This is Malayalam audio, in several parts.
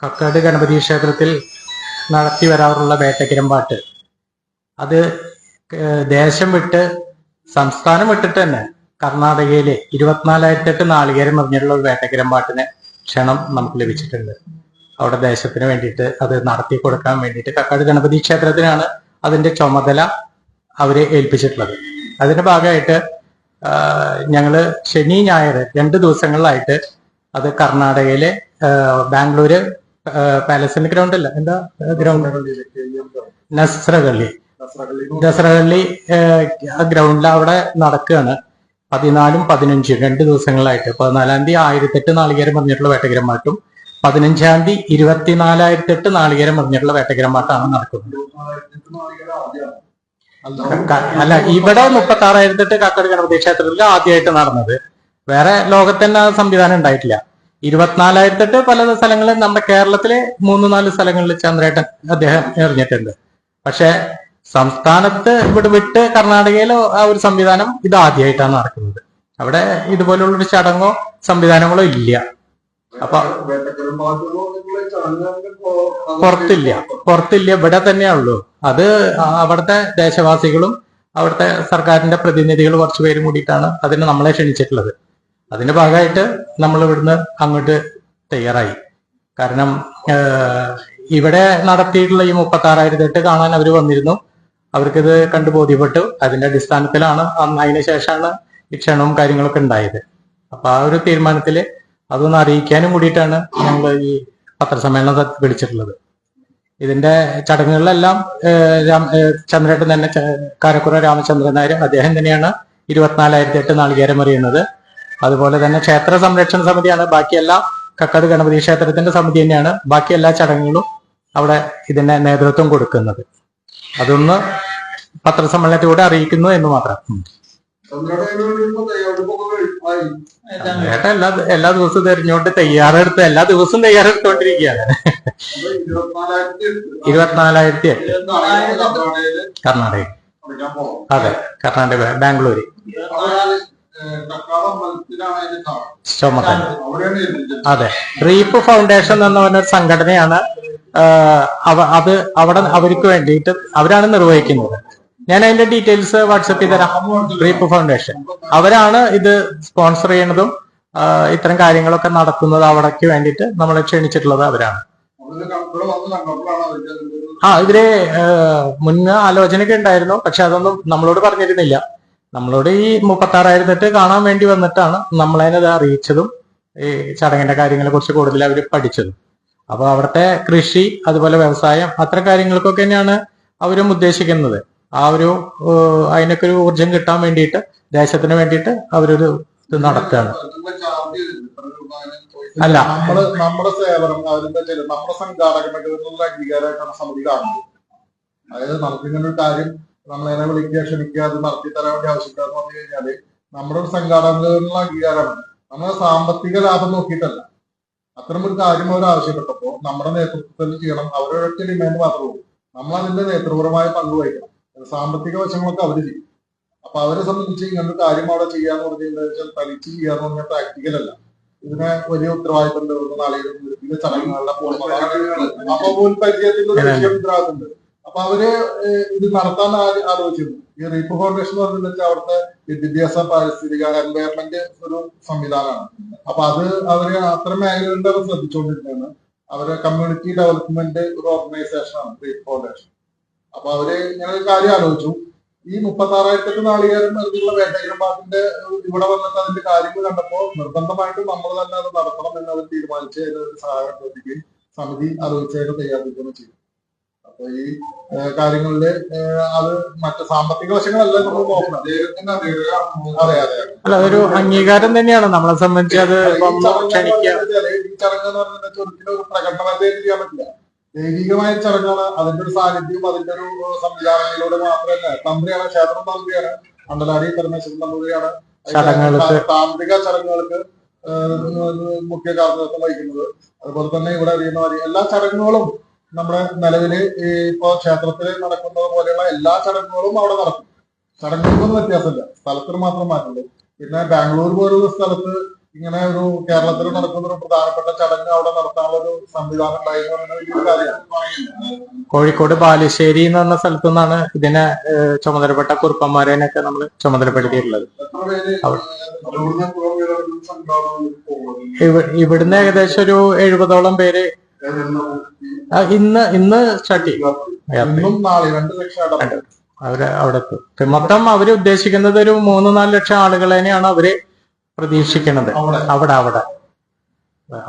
കക്കാട് ഗണപതി ക്ഷേത്രത്തിൽ നടത്തി വരാറുള്ള വേട്ടക്കിരമ്പാട്ട് അത് ദേശം വിട്ട് സംസ്ഥാനം വിട്ടിട്ട് തന്നെ കർണാടകയിലെ ഇരുപത്തിനാലായിരത്തെട്ട് നാളികേരം എറിഞ്ഞിട്ടുള്ള ഒരു വേട്ടക്കിരമ്പാട്ടിന് ക്ഷണം നമുക്ക് ലഭിച്ചിട്ടുണ്ട്. അവിടെ ദേശത്തിന് വേണ്ടിയിട്ട് അത് നടത്തി കൊടുക്കാൻ വേണ്ടിയിട്ട് കക്കാട് ഗണപതി ക്ഷേത്രത്തിനാണ് അതിന്റെ ചുമതല അവരെ ഏൽപ്പിച്ചിട്ടുള്ളത്. അതിന്റെ ഭാഗമായിട്ട് ആഹ് ഞങ്ങൾ ശനി ഞായർ രണ്ട് ദിവസങ്ങളിലായിട്ട് അത് കർണാടകയിലെ ബാംഗ്ലൂര് പാലസിന്റെ ഗ്രൗണ്ട് അല്ല. എന്താ ഗ്രൗണ്ട് നസ്രഗള്ളി. നസ്രഗള്ളി ഗ്രൗണ്ടിൽ അവിടെ നടക്കുകയാണ് പതിനാലും പതിനഞ്ചും രണ്ട് ദിവസങ്ങളിലായിട്ട്. പതിനാലാം തീയതി ആയിരത്തെട്ട് നാളികേരം പറഞ്ഞിട്ടുള്ള വേട്ടകിരമാട്ടും പതിനഞ്ചാം തീയതി ഇരുപത്തിനാലായിരത്തെട്ട് നാളികേരം പറഞ്ഞിട്ടുള്ള വേട്ടകിരമാട്ടാണ് നടക്കുന്നത്. അല്ല ഇവിടെ മുപ്പത്തി ആറായിരത്തെട്ട് കാക്കാട് ഗണപതി ക്ഷേത്രത്തിൽ ആദ്യമായിട്ട് നടന്നത്. വേറെ ലോകത്തന്നെ ആ സംവിധാനം ഉണ്ടായിട്ടില്ല. ഇരുപത്തിനാലായിരത്തെട്ട് പല സ്ഥലങ്ങളിൽ നമ്മുടെ കേരളത്തിലെ മൂന്ന് നാല് സ്ഥലങ്ങളിൽ ചന്ദ്രേട്ടൻ അദ്ദേഹം എറിഞ്ഞിട്ടുണ്ട്. പക്ഷെ സംസ്ഥാനത്ത് ഇവിടെ വിട്ട് കർണാടകയിലോ ആ ഒരു സംവിധാനം ഇത് ആദ്യമായിട്ടാണ് നടക്കുന്നത്. അവിടെ ഇതുപോലുള്ളൊരു ചടങ്ങോ സംവിധാനങ്ങളോ ഇല്ല. അപ്പൊ പുറത്തില്ല പുറത്തില്ല ഇവിടെ തന്നെയാ ഉള്ളൂ. അത് അവിടുത്തെ ദേശവാസികളും അവിടുത്തെ സർക്കാരിന്റെ പ്രതിനിധികളും കുറച്ചു പേരും കൂടിയിട്ടാണ് അതിന് നമ്മളെ ക്ഷണിച്ചിട്ടുള്ളത്. അതിന്റെ ഭാഗമായിട്ട് നമ്മൾ ഇവിടുന്ന് അങ്ങോട്ട് തയ്യാറായി. കാരണം ഇവിടെ നടത്തിയിട്ടുള്ള ഈ മുപ്പത്തി ആറായിരത്തി എട്ട് കാണാൻ അവർ വന്നിരുന്നു. അവർക്കിത് കണ്ടു ബോധ്യപ്പെട്ടു. അതിന്റെ അടിസ്ഥാനത്തിലാണ് അന്ന് അതിന് ശേഷമാണ് ഈ ക്ഷണവും കാര്യങ്ങളൊക്കെ ഉണ്ടായത്. അപ്പൊ ആ ഒരു തീരുമാനത്തിൽ അതൊന്ന് അറിയിക്കാനും കൂടിയിട്ടാണ് ഞങ്ങൾ ഈ പത്രസമ്മേളനം വിളിച്ചിട്ടുള്ളത്. ഇതിന്റെ ചടങ്ങുകളിലെല്ലാം ചന്ദ്രേട്ടൻ തന്നെ കാരക്കുറ രാമചന്ദ്രൻ നായർ അദ്ദേഹം തന്നെയാണ് ഇരുപത്തിനാലായിരത്തി എട്ട് നാളികേരം അറിയുന്നത്. അതുപോലെ തന്നെ ക്ഷേത്ര സംരക്ഷണ സമിതിയാണ് ബാക്കിയെല്ലാ കക്കാട് ഗണപതി ക്ഷേത്രത്തിന്റെ സമിതി തന്നെയാണ് ബാക്കി എല്ലാ ചടങ്ങുകളും അവിടെ ഇതിന്റെ നേതൃത്വം കൊടുക്കുന്നത്. അതൊന്ന് പത്രസമ്മേളനത്തിലൂടെ അറിയിക്കുന്നു എന്ന് മാത്രം. ഉം. എല്ലാ എല്ലാ ദിവസവും തെരഞ്ഞുകൊണ്ട് തയ്യാറെടുത്ത് എല്ലാ ദിവസവും തയ്യാറെടുത്തോണ്ടിരിക്കുകയാണ് ഇരുപത്തിനാലായിരത്തി എട്ട്. കർണാടക അതെ കർണാടക ബാംഗ്ലൂര്. അതെ റീപ്പ് ഫൗണ്ടേഷൻ എന്ന് പറഞ്ഞ ഒരു സംഘടനയാണ് അത് അവിടെ അവർക്ക് വേണ്ടിയിട്ട് അവരാണ് നിർവഹിക്കുന്നത്. ഞാൻ അതിന്റെ ഡീറ്റെയിൽസ് വാട്സപ്പ് ചെയ്ത് തരാം. റീപ്പ് ഫൗണ്ടേഷൻ അവരാണ് ഇത് സ്പോൺസർ ചെയ്യുന്നതും ഇത്തരം കാര്യങ്ങളൊക്കെ നടത്തുന്നത് അവിടേക്ക് വേണ്ടിയിട്ട് നമ്മളെ ക്ഷണിച്ചിട്ടുള്ളത് അവരാണ്. ആ ഇതിലെ മുന്നേ ആലോചനയൊക്കെ ഉണ്ടായിരുന്നു പക്ഷെ അതൊന്നും നമ്മളോട് പറഞ്ഞിരുന്നില്ല. നമ്മളോട് ഈ മുപ്പത്തി ആറായിരത്തെട്ട് കാണാൻ വേണ്ടി വന്നിട്ടാണ് നമ്മളതിനത് അറിയിച്ചതും ഈ ചടങ്ങിന്റെ കാര്യങ്ങളെ കുറിച്ച് കൂടുതൽ അവർ പഠിച്ചതും. അപ്പൊ അവിടുത്തെ കൃഷി അതുപോലെ വ്യവസായം അത്തരം കാര്യങ്ങൾക്കൊക്കെ തന്നെയാണ് അവരും ഉദ്ദേശിക്കുന്നത്. ആ ഒരു അതിനൊക്കെ ഒരു ഊർജം കിട്ടാൻ വേണ്ടിയിട്ട് ദേശത്തിന് വേണ്ടിയിട്ട് അവരൊരു ഇത് നടത്തുകയാണ്. അല്ല. നമ്മൾ നമ്മുടെ സേവനം അതിന്റെ നമ്മുടെ സംഘാടകരുടെ അംഗീകാരമായിട്ടാണ് സമിതി കാണുന്നത്. അതായത് നമുക്ക് ഇങ്ങനെ ഒരു കാര്യം നമ്മളതിനെ വിളിക്കുക ക്ഷണിക്കുക അത് നടത്തി തരാൻ വേണ്ടി ആവശ്യപ്പെടുക എന്ന് പറഞ്ഞു കഴിഞ്ഞാൽ നമ്മുടെ ഒരു സംഘാടകനുള്ള അംഗീകാരമാണ്. നമ്മൾ സാമ്പത്തിക ലാഭം നോക്കിയിട്ടല്ല. അത്തരം ഒരു കാര്യം അവർ ആവശ്യപ്പെട്ടപ്പോ നമ്മുടെ നേതൃത്വത്തിൽ ചെയ്യണം. അവരുടെ ഡിമാൻഡ് മാത്രമേ ഉള്ളൂ. നമ്മൾ അതിന്റെ നേതൃപരമായ പങ്ക് വഹിക്കണം. സാമ്പത്തിക വശങ്ങളൊക്കെ അവർ ചെയ്യും. അപ്പൊ അവരെ സംബന്ധിച്ച് ഇങ്ങനത്തെ കാര്യം അവിടെ ചെയ്യാന്ന് പറഞ്ഞു കഴിഞ്ഞാൽ തനിച്ച് ചെയ്യാന്ന് പറഞ്ഞാൽ പ്രാക്ടിക്കൽ അല്ല. ഇതിന് വലിയ ഉത്തരവാദിത്തം ഇവിടുന്ന് നാളെ ഇതിന്റെ ചടങ്ങുകളുടെ പൂർണത അപ്പൊ മുൻ പരിചയത്തിന്റെ ഒരു വിഷയം ഇതിനകത്തുണ്ട് അപ്പൊ അവർ ഇത് നടത്താൻ ആലോചിച്ചിരുന്നു ഈ റീപ്പ് ഫൗണ്ടേഷൻ എന്ന് പറഞ്ഞാൽ വെച്ചാൽ അവിടുത്തെ വിദ്യാഭ്യാസ പാരിസ്ഥിതിക എൻവയറമെന്റ് ഒരു സംവിധാനമാണ്. അപ്പൊ അത് അവർ അത്തരം മേഖലകളുടെ അവർ ശ്രദ്ധിച്ചുകൊണ്ടിരുന്നതാണ് അവരെ കമ്മ്യൂണിറ്റി ഡെവലപ്മെന്റ് ഒരു ഓർഗനൈസേഷനാണ് റീപ്പ് ഫൗണ്ടേഷൻ അപ്പൊ അവർ ഇങ്ങനെ ഒരു കാര്യം ആലോചിച്ചു. ഈ മുപ്പത്തി ആറായിരത്തെട്ട് നാളികേരം നിർത്തിയുള്ള വേട്ടയിലും പാട്ടിന്റെ ഇവിടെ വന്നിട്ട് അതിന്റെ കാര്യങ്ങൾ കണ്ടപ്പോ നിർബന്ധമായിട്ടും നമ്മൾ തന്നെ അത് നടത്തണം എന്ന് അവർ തീരുമാനിച്ച് അതിനൊരു സഹായം പ്രവർത്തിക്കുകയും സമിതി ആലോചിച്ചതിന് തയ്യാറെടുക്കുകയും ചെയ്യും അപ്പൊ ഈ കാര്യങ്ങളിൽ അത് മറ്റു സാമ്പത്തിക വശങ്ങളല്ല നമ്മൾ നോക്കണം. അതെ അതെ അല്ല അതൊരു അംഗീകാരം തന്നെയാണ്. നമ്മളെ സംബന്ധിച്ച് അത് ഈ ചടങ്ങ് എന്ന് പറഞ്ഞാൽ ഒരിക്കലും ഒരു പ്രകടനമായിട്ട് ചെയ്യാൻ പറ്റില്ല. ദൈവികമായ ചടങ്ങാണ് അതിന്റെ ഒരു സാന്നിധ്യം അതിന്റെ ഒരു സംവിധാനങ്ങളിലൂടെ മാത്രമല്ല. തന്ത്രിയാണ് ക്ഷേത്രം തന്ത്രിയാണ് അണ്ടലാടി പരമേശ്വരൻ തന്ത്രിയാണ്. താന്ത്രിക ചടങ്ങുകൾക്ക് മുഖ്യ കാരണത്വം വഹിക്കുന്നത്. അതുപോലെ തന്നെ ഇവിടെ അറിയുന്ന മാതിരി എല്ലാ ചടങ്ങുകളും നമ്മുടെ നിലവിൽ ഇപ്പൊ ഇപ്പോ ക്ഷേത്രത്തിൽ നടക്കുന്നത് പോലെയുള്ള എല്ലാ ചടങ്ങുകളും അവിടെ നടക്കും. ചടങ്ങുകൾക്കൊന്നും വ്യത്യാസമില്ല. സ്ഥലത്തിന് മാത്രം മാറ്റുള്ളൂ പിന്നെ ബാംഗ്ലൂർ പോലുള്ള സ്ഥലത്ത് ഇങ്ങനെ ഒരു കേരളത്തിൽ നടക്കുന്ന ഒരു പ്രധാനപ്പെട്ട ചടങ്ങ് അവിടെ നടത്താനുള്ള ഒരു സംവിധാനം ഉണ്ടായിരുന്നു കോഴിക്കോട് ബാലുശ്ശേരി എന്ന് പറഞ്ഞ സ്ഥലത്തു നിന്നാണ് ഇതിനെ ചുമതലപ്പെട്ട കുറുപ്പന്മാരേനൊക്കെ നമ്മൾ ചുമതലപ്പെടുത്തിയിട്ടുള്ളത്. ഇവിടുന്ന് ഏകദേശം ഒരു എഴുപതോളം പേര്. ഇന്ന് ഇന്ന് സ്റ്റാർട്ട് ചെയ്യും. അവർ അവിടെ മൊത്തം അവർ ഉദ്ദേശിക്കുന്നത് ഒരു മൂന്ന് നാല് ലക്ഷം ആളുകളെയാണ് അവർ പ്രതീക്ഷിക്കുന്നത് അവിടെ. അവിടെ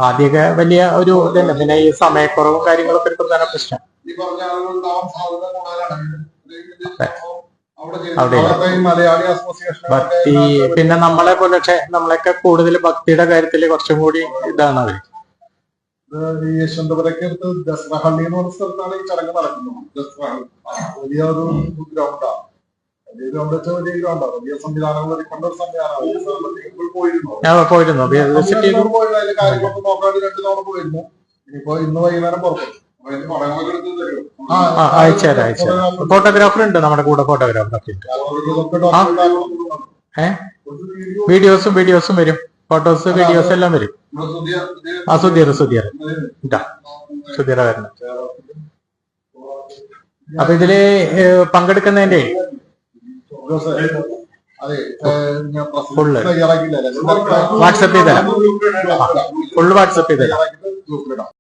ആദ്യമൊക്കെ വലിയ ഒരു ഇതന്നെ പിന്നെ ഈ സമയക്കുറവും കാര്യങ്ങളൊക്കെ ഒരു പ്രധാന പ്രശ്നം. അവിടെ ഭക്തി പിന്നെ നമ്മളെ പോലെ പക്ഷെ നമ്മളൊക്കെ കൂടുതൽ ഭക്തിയുടെ കാര്യത്തിൽ കുറച്ചും കൂടി ഇതാണ് അവർ. ഈ യശ്വന്തപുരക്ക് അടുത്ത് ദസ്രഹള്ളി എന്ന് പറഞ്ഞ സ്ഥലത്താണ് ഈ ചടങ്ങ് നടക്കുന്നത്. ദസ്രഹള്ളി വലിയ ഒരു ഗ്രൗണ്ടാണ് പോയിരുന്നു. അയച്ചുതരാം അയച്ചുതരാം. ഫോട്ടോഗ്രാഫർ ഉണ്ട് നമ്മുടെ കൂടെ ഫോട്ടോഗ്രാഫർ ഒക്കെ. ഉണ്ട്. ഏ? വീഡിയോസും വീഡിയോസും വരും. ഫോട്ടോസ് വീഡിയോസ് എല്ലാം വരും. ആ സുധീർ സുധീർ. സുധീറ വരണം. അപ്പൊ ഇതിൽ പങ്കെടുക്കുന്നതിന്റെ അതെ ഏഹ്, ഞാൻ പ്രസംഗം ഫുള്ള്. തയ്യാറാക്കിയില്ല വാട്സപ്പ് ചെയ്തരാം. Full WhatsApp ചെയ്തരാം.